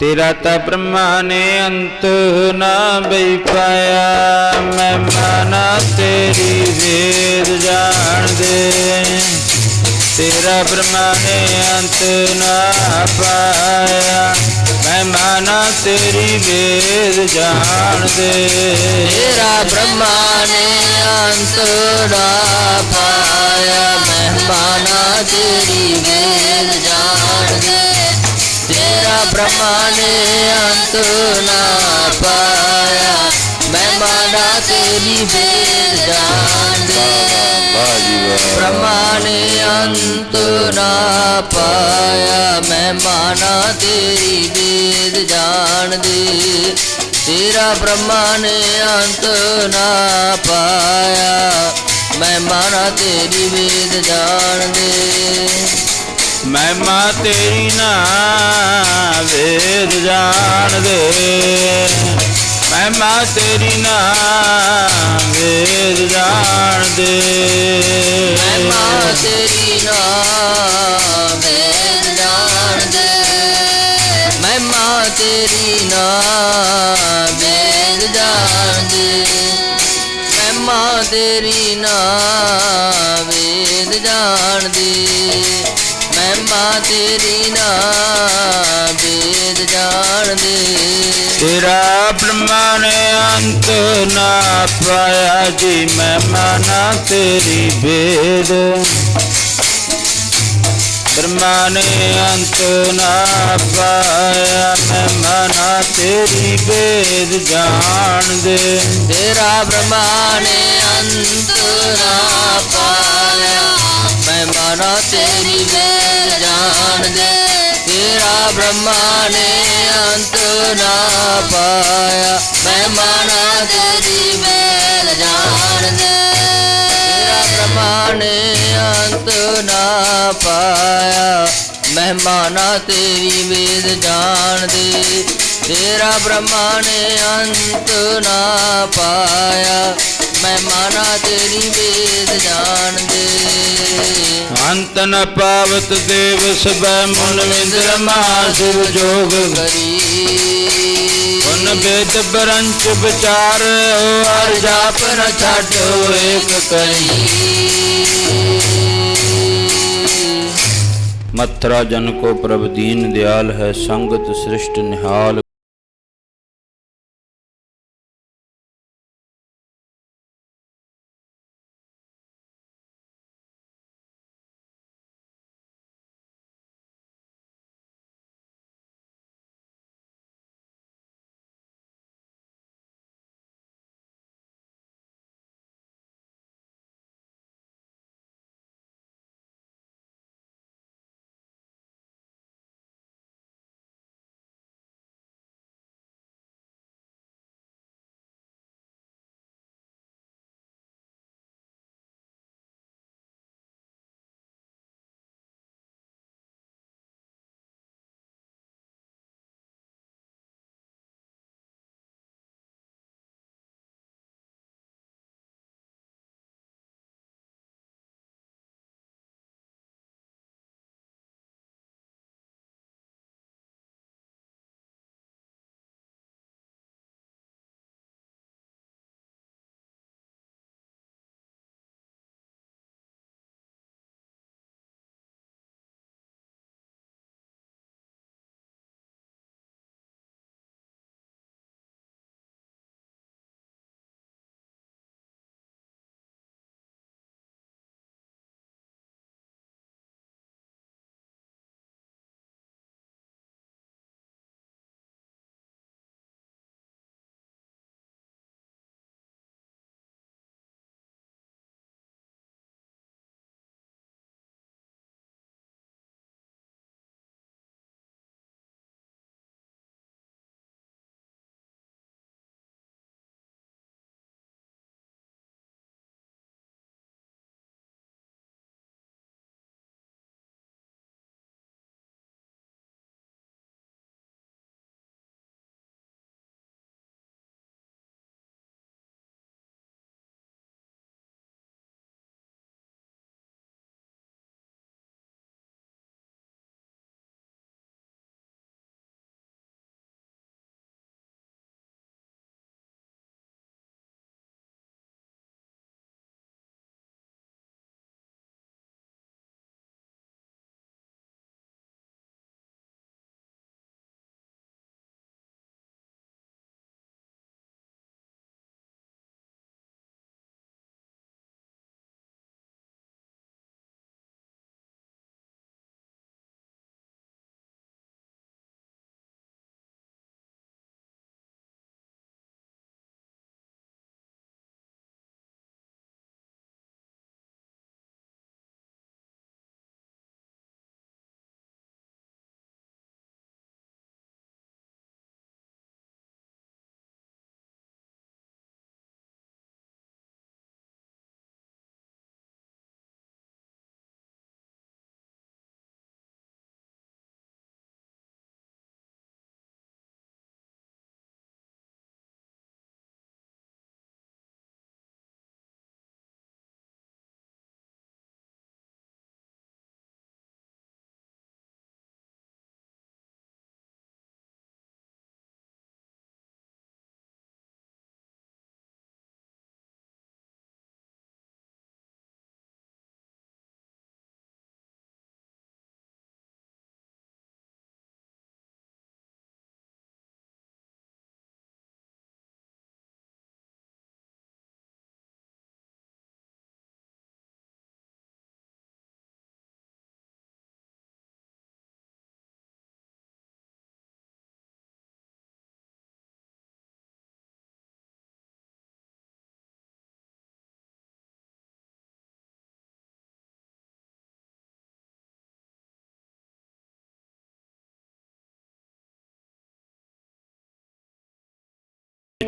ਤੇਰਾ ਤਾਂ ਬ੍ਰਹਮਾ ਨੇ ਅੰਤ ਨਾ ਬਈ ਪਾਇਆ। ਮੈਂ ਮਾਨਾ ਤੇਰੀ ਵੇਦ ਜਾਣਦੇ ਤੇਰਾ ਬ੍ਰਹਮਾ ਨੇ ਅੰਤ ਨਾ ਪਾਇਆ। ਮੈਂ ਮਾਨਾ ਤੇਰੀ ਵੇਦ ਜਾਣਦੇ ਤੇਰਾ ਬ੍ਰਹਮਾ ਨੇ ਅੰਤ ਨਾ ਪਾਇਆ। ਮਹਿਮਾਨਾ ਤੇਰੀ ਵੇਦ ਜਾਣਦੇ ਤੇਰਾ ਬ੍ਰਹਮਾ ਨੇ ਅੰਤ ਨਾ ਪਾਇਆ ਮਹਿਮਾਨਾ ਤੇਰੀ ਵੇਦ ਜਾਣਦੇ ਵਾਹ ਜੀ ਵਾਹ ਬ੍ਰਹਮਾ ਨੇ ਅੰਤ ਨਾ ਪਾਇਆ ਮਹਿਮਾਨਾ ਤੇਰੀ ਵੇਦ ਜਾਣਦੇ ਤੇਰਾ ਬ੍ਰਹਮਾ ਨੇ ਅੰਤ ਨਾ ਪਾਇਆ ਮਹਿਮਾਨਾ ਤੇਰੀ ਵੇਦ ਜਾਣਦੇ ਮਹਿਮਾ ਤੇਰੀ ਨਾ ਵੇਦ ਜਾਣਦੇ ਮਹਿਮਾ ਤੇਰੀ ਨਾ ਵੇਦ ਜਾਣਦੇ ਮਹਿਮਾ ਤੇਰੀ ਨਾ ਵੇਦ ਜਾਣਦੇ ਮਹਿਮਾ ਤੇਰੀ ਨਾ ਵੇਦ ਜਾਣਦੇ ਮਹਿਮਾ ਤੇਰੀ ਨਾ ਵੇਦ ਜਾਣਦੇ ਮਹਿਮਾ ਤੇਰੀ ਨਾ ਵੇਦ ਜਾਣਦੇ। ਤੇਰਾ ਬ੍ਰਹਮਾ ਨੇ ਅੰਤ ਨਾ ਪਾਇਆ ਜੀ ਮਹਿਮਾ ਨਾ ਤੇਰੀ ਵੇਦ। ਬ੍ਰਹਮਾ ਨੇ ਅੰਤ ਨਾ ਪਾਇਆ ਮਹਿਮਾ ਨਾ ਤੇਰੀ ਵੇਦ ਜਾਣਦੇ। ਤੇਰਾ ਬ੍ਰਹਮਾ ਨੇ ਅੰਤ ਨਾ ਪਾਇਆ ਮੈਂ ਮਾਨਾ ਤੇਰੀ ਜਾਣਦੇ ਤੇਰਾ ਬ੍ਰਹਮਾ ਨੇ ਅੰਤ ਨਾ ਪਾਇਆ। ਮੈਂ ਮਾਨਾ ਤੇਰੀ ਵੇਲ ਜਾਣਦੇ ਤੇਰਾ ਬ੍ਰਹਮਾ ਨੇ ਅੰਤ ਨਾ ਪਾਇਆ। ਮਹਿਮਾਨਾ ਤੇਰੀ ਵੇਦ ਜਾਣਦੇ ਤੇਰਾ ਬ੍ਰਹਮਾ ਨੇ ਅੰਤ ਨਾ ਪਾਇਆ। ਮਹਿਮਾਨਾ ਤੇਰੀ ਵੇਦ ਜਾਣਦੇ। ਅੰਤ ਨ ਪਾਵਤ ਦੇਵ ਸਬੈ ਮਨ ਵਿੰਦਰ ਮਾ ਸਿਵ ਜੋਗ। ਕਰੀ ਉਨ ਬੇਦ ਬਰੰਚ ਵਿਚਾਰ ਹਰ ਜਾਪ ਨ ਛਾਡੋ ਏਕ ਕਰੀ ਮਥਰਾ ਜਨ ਕੋ ਪ੍ਰਭ ਦੀਨ ਦਿਆਲ ਹੈ ਸੰਗਤ ਸ੍ਰਿਸ਼ਟ ਨਿਹਾਲ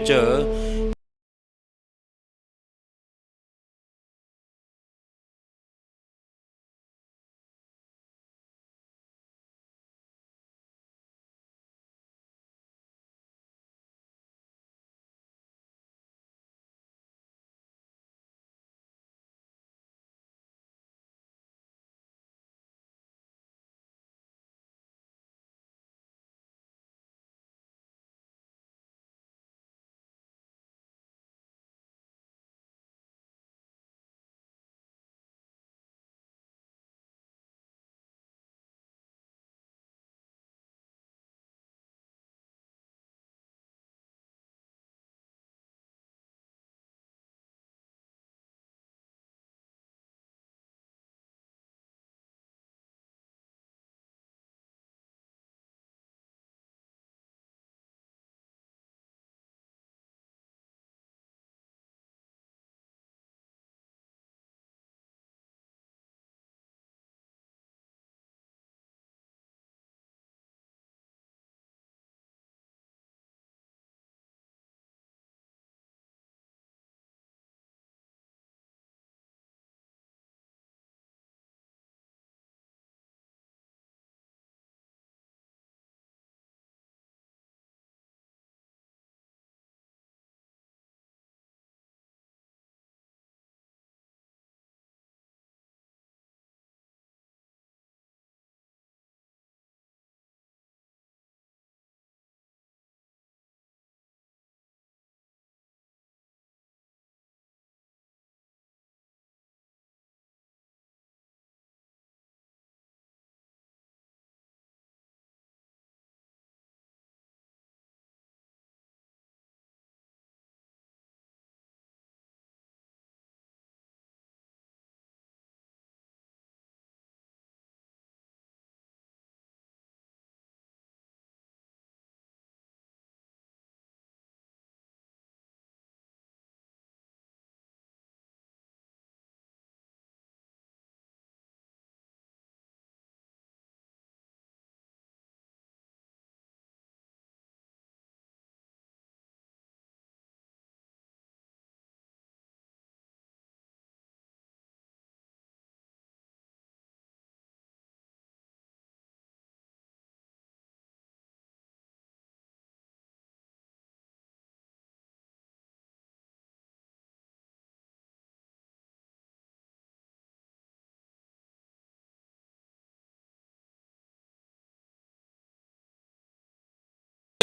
ਵਿੱਚ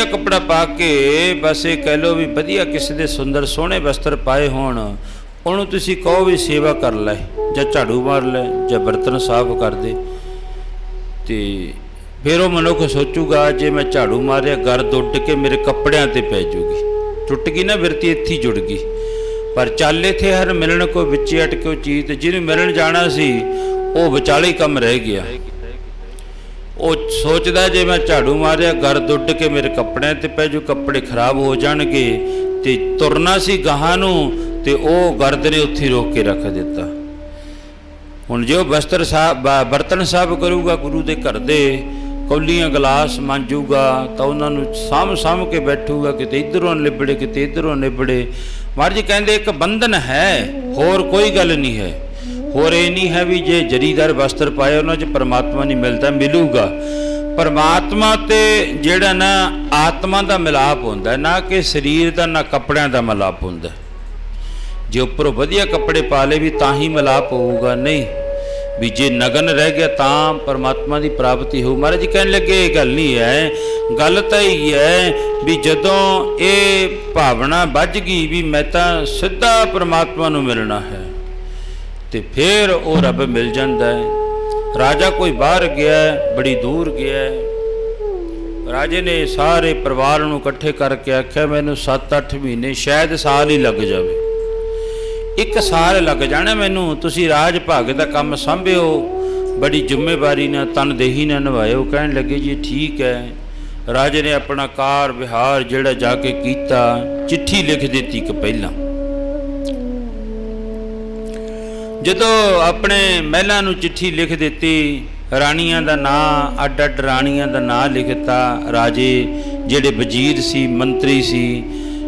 ਕੱਪੜਾ ਪਾ ਕੇ ਬਸ ਇਹ ਕਹਿ ਲੋ ਵੀ ਵਧੀਆ ਕਿਸੇ ਦੇ ਸੁੰਦਰ ਸੋਹਣੇ ਵਸਤਰ ਪਾਏ ਹੋਣ, ਉਹਨੂੰ ਤੁਸੀਂ ਕਹੋ ਵੀ ਸੇਵਾ ਕਰ ਲੈ, ਜਾਂ ਝਾੜੂ ਮਾਰ ਲੈ, ਜਾਂ ਬਰਤਨ ਸਾਫ਼ ਕਰ ਦੇ। ਤੇ ਫਿਰ ਉਹ ਮਨੁੱਖ ਸੋਚੂਗਾ, ਜੇ ਮੈਂ ਝਾੜੂ ਮਾਰਿਆ, ਗਰਦ ਉੱਡ ਕੇ ਮੇਰੇ ਕੱਪੜਿਆਂ ਤੇ ਪੈ ਜੂਗੀ। ਟੁੱਟ ਗਈ ਨਾ ਬਿਰਤੀ ਇੱਥੇ ਜੁੜ ਗਈ। ਪਰ ਚੱਲ ਇੱਥੇ ਹਰ ਮਿਲਣ ਕੋ ਵਿੱਚ ਅਟਕਿਓ ਚੀਜ਼, ਤੇ ਜਿਹਨੂੰ ਮਿਲਣ ਜਾਣਾ ਸੀ, ਉਹ ਵਿਚਾਲੇ ਕੰਮ ਰਹਿ ਗਿਆ। ਉਹ ਸੋਚਦਾ ਜੇ ਮੈਂ ਝਾੜੂ ਮਾਰਿਆ, ਗਰਦ ਉੱਡ ਕੇ ਮੇਰੇ ਕੱਪੜਿਆਂ ਤੇ ਪੈ ਜੂ, ਕੱਪੜੇ ਖਰਾਬ ਹੋ ਜਾਣਗੇ। ਤੇ ਤੁਰਨਾ ਸੀ ਗਾਹਾਂ ਨੂੰ ਤੇ ਉਹ ਗਰਦ ਨੇ ਉੱਥੇ ਰੋਕ ਕੇ ਰੱਖ ਦਿੱਤਾ। ਹੁਣ ਜੇ ਉਹ ਬਸਤਰ ਸਾਹਿਬ ਬਰਤਨ ਸਾਹਿਬ ਕਰੂਗਾ ਗੁਰੂ ਦੇ ਘਰ ਦੇ, ਕੌਲੀਆਂ ਗਲਾਸ ਮਾਂਜੂਗਾ, ਤਾਂ ਉਹਨਾਂ ਨੂੰ ਸਾਂਭ ਸਾਂਭ ਕੇ ਬੈਠੂਗਾ, ਕਿਤੇ ਇਧਰੋਂ ਨਿਬੜੇ, ਕਿਤੇ ਇਧਰੋਂ ਨਿਬੜੇ। ਮਹਾਰਾਜ ਕਹਿੰਦੇ ਇੱਕ ਬੰਧਨ ਹੈ, ਹੋਰ ਕੋਈ ਗੱਲ ਨਹੀਂ ਹੈ। ਹੋਰ ਇਹ ਨਹੀਂ ਹੈ ਵੀ ਜੇ ਜਰੀਦਾਰ ਵਸਤਰ ਪਾਏ ਉਹਨਾਂ 'ਚ ਪਰਮਾਤਮਾ ਨਹੀਂ ਮਿਲਦਾ, ਮਿਲੂਗਾ। ਪਰਮਾਤਮਾ ਤੇ ਜਿਹੜਾ ਨਾ ਆਤਮਾ ਦਾ ਮਿਲਾਪ ਹੁੰਦਾ, ਨਾ ਕਿ ਸਰੀਰ ਦਾ, ਨਾ ਕੱਪੜਿਆਂ ਦਾ ਮਿਲਾਪ ਹੁੰਦਾ। ਜੇ ਉੱਪਰੋਂ ਵਧੀਆ ਕੱਪੜੇ ਪਾ ਲੇ ਵੀ ਤਾਂ ਹੀ ਮਿਲਾਪ ਹੋਊਗਾ, ਨਹੀਂ। ਵੀ ਜੇ ਨਗਨ ਰਹਿ ਗਿਆ ਤਾਂ ਪਰਮਾਤਮਾ ਦੀ ਪ੍ਰਾਪਤੀ ਹੋਊ। ਮਹਾਰਾਜ ਕਹਿਣ ਲੱਗੇ, ਇਹ ਗੱਲ ਨਹੀਂ ਹੈ। ਗੱਲ ਤਾਂ ਇਹ ਹੈ ਵੀ ਜਦੋਂ ਇਹ ਭਾਵਨਾ ਵੱਜ ਗਈ ਵੀ ਮੈਂ ਤਾਂ ਸਿੱਧਾ ਪਰਮਾਤਮਾ ਨੂੰ ਮਿਲਣਾ ਹੈ। ਤੇ ਫਿਰ ਉਹ ਰੱਬ ਮਿਲ ਜਾਂਦਾ ਹੈ। ਰਾਜਾ ਕੋਈ ਬਾਹਰ ਗਿਆ ਬੜੀ ਦੂਰ ਗਿਆ ਰਾਜੇ ਨੇ ਸਾਰੇ ਪਰਿਵਾਰ ਨੂੰ ਇਕੱਠੇ ਕਰਕੇ ਆਖਿਆ, ਮੈਨੂੰ 7-8 ਮਹੀਨੇ, ਸ਼ਾਇਦ ਸਾਲ ਹੀ ਲੱਗ ਜਾਵੇ। ਇੱਕ ਸਾਲ ਲੱਗ ਜਾਣਾ ਮੈਨੂੰ, ਤੁਸੀਂ ਰਾਜ ਭਾਗ ਦਾ ਕੰਮ ਸੰਭਿਓ, ਬੜੀ ਜ਼ਿੰਮੇਵਾਰੀ ਨਾਲ, ਤਨਦੇਹੀ ਨਾਲ ਨਿਭਾਇਓ। ਕਹਿਣ ਲੱਗੇ, ਜੀ, ਠੀਕ ਹੈ। ਰਾਜੇ ਨੇ ਆਪਣਾ ਕਾਰ ਵਿਹਾਰ ਜਿਹੜਾ ਜਾ ਕੇ ਕੀਤਾ, ਚਿੱਠੀ ਲਿਖ ਦਿੱਤੀ ਇੱਕ ਪਹਿਲਾਂ। ਜਦੋਂ ਆਪਣੇ ਮਹਿਲਾਂ ਨੂੰ ਚਿੱਠੀ ਲਿਖ ਦਿੱਤੀ, ਰਾਣੀਆਂ ਦਾ ਨਾਂ ਅੱਡ ਅੱਡ ਰਾਣੀਆਂ ਦਾ ਨਾਂ ਲਿਖਤਾ, ਰਾਜੇ ਜਿਹੜੇ ਵਜ਼ੀਰ ਸੀ, ਮੰਤਰੀ ਸੀ,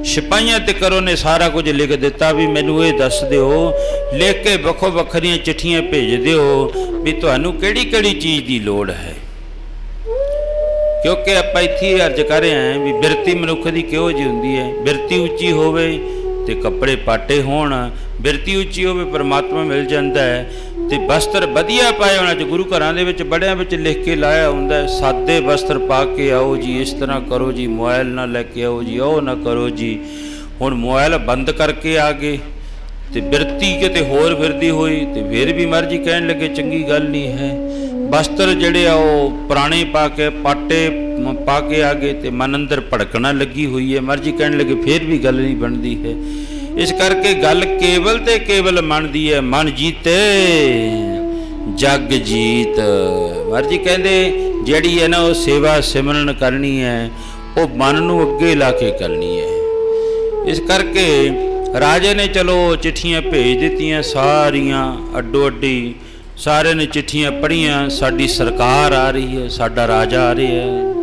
ਸਿਪਾਹੀਆਂ ਤੇ ਕਰੋ ਨੇ ਸਾਰਾ ਕੁਝ ਲਿਖ ਦਿੱਤਾ ਵੀ ਮੈਨੂੰ ਇਹ ਦੱਸ ਦਿਓ, ਲਿਖ ਕੇ ਵੱਖੋ ਵੱਖਰੀਆਂ ਚਿੱਠੀਆਂ ਭੇਜ ਦਿਓ ਵੀ ਤੁਹਾਨੂੰ ਕਿਹੜੀ ਕਿਹੜੀ ਚੀਜ਼ ਦੀ ਲੋੜ ਹੈ। ਕਿਉਂਕਿ ਆਪਾਂ ਇੱਥੇ ਅਰਜ਼ ਕਰ ਰਹੇ ਹਾਂ ਵੀ ਬਿਰਤੀ ਮਨੁੱਖ ਦੀ ਕਿਹੋ ਜਿਹੀ ਹੁੰਦੀ ਹੈ? ਬਿਰਤੀ ਉੱਚੀ ਹੋਵੇ ਤੇ ਕੱਪੜੇ ਪਾਟੇ ਹੋਣ, ਬਿਰਤੀ ਉੱਚੀ ਹੋਵੇ ਪਰਮਾਤਮਾ ਮਿਲ ਜਾਂਦਾ ਹੈ ਤੇ ਵਸਤਰ ਵਧੀਆ ਪਾਏ ਹੋਣਾ ਚ ਗੁਰੂ ਘਰਾਂ ਦੇ ਵਿੱਚ ਬੜਿਆਂ ਵਿੱਚ ਲਿਖ ਕੇ ਲਾਇਆ ਹੁੰਦਾ ਹੈ, ਸਾਦੇ ਵਸਤਰ ਪਾ ਕੇ ਆਓ ਜੀ, ਇਸ ਤਰ੍ਹਾਂ ਕਰੋ ਜੀ ਮੋਬਾਈਲ ਨਾ ਲੈ ਕੇ ਆਓ ਜੀ, ਉਹ ਨਾ ਕਰੋ ਜੀ। ਹੁਣ ਮੋਬਾਈਲ ਬੰਦ ਕਰਕੇ ਆ ਗਏ ਤੇ ਬਿਰਤੀ ਕਿਤੇ ਹੋਰ ਫਿਰਦੀ ਹੋਈ ਤੇ ਫਿਰ ਵੀ ਮਰਜ਼ੀ ਕਹਿਣ ਲੱਗੇ, ਚੰਗੀ ਗੱਲ ਨਹੀਂ ਹੈ। ਵਸਤਰ ਜਿਹੜੇ ਆ ਉਹ ਪੁਰਾਣੇ ਪਾ ਕੇ, ਪਾਟੇ ਪਾ ਕੇ ਆ ਗਏ ਤੇ ਮਨ ਅੰਦਰ ਭੜਕਣਾ ਲੱਗੀ ਹੋਈ ਹੈ। ਮਰਜ਼ੀ ਕਹਿਣ ਲੱਗੇ ਫਿਰ ਵੀ ਗੱਲ ਨਹੀਂ ਬਣਦੀ ਹੈ। ਇਸ ਕਰਕੇ ਗੱਲ ਕੇਵਲ ਤੇ ਕੇਵਲ ਮਨ ਦੀ ਹੈ। ਮਨ ਜੀਤੇ, ਜਗ ਜੀਤ। ਮਰਜ਼ੀ ਕਹਿੰਦੇ, ਜਿਹੜੀ ਹੈ ਨਾ ਉਹ ਸੇਵਾ ਸਿਮਰਨ ਕਰਨੀ ਹੈ, ਉਹ ਮਨ ਨੂੰ ਅੱਗੇ ਲਾ ਕੇ ਕਰਨੀ ਹੈ। ਇਸ ਕਰਕੇ ਰਾਜੇ ਨੇ ਚਲੋ ਚਿੱਠੀਆਂ ਭੇਜ ਦਿੱਤੀਆਂ ਸਾਰੀਆਂ ਅੱਡੋ ਅੱਡੀ ਸਾਰਿਆਂ ਨੇ ਚਿੱਠੀਆਂ ਪੜ੍ਹੀਆਂ, ਸਾਡੀ ਸਰਕਾਰ ਆ ਰਹੀ ਹੈ, ਸਾਡਾ ਰਾਜਾ ਆ ਰਿਹਾ ਹੈ।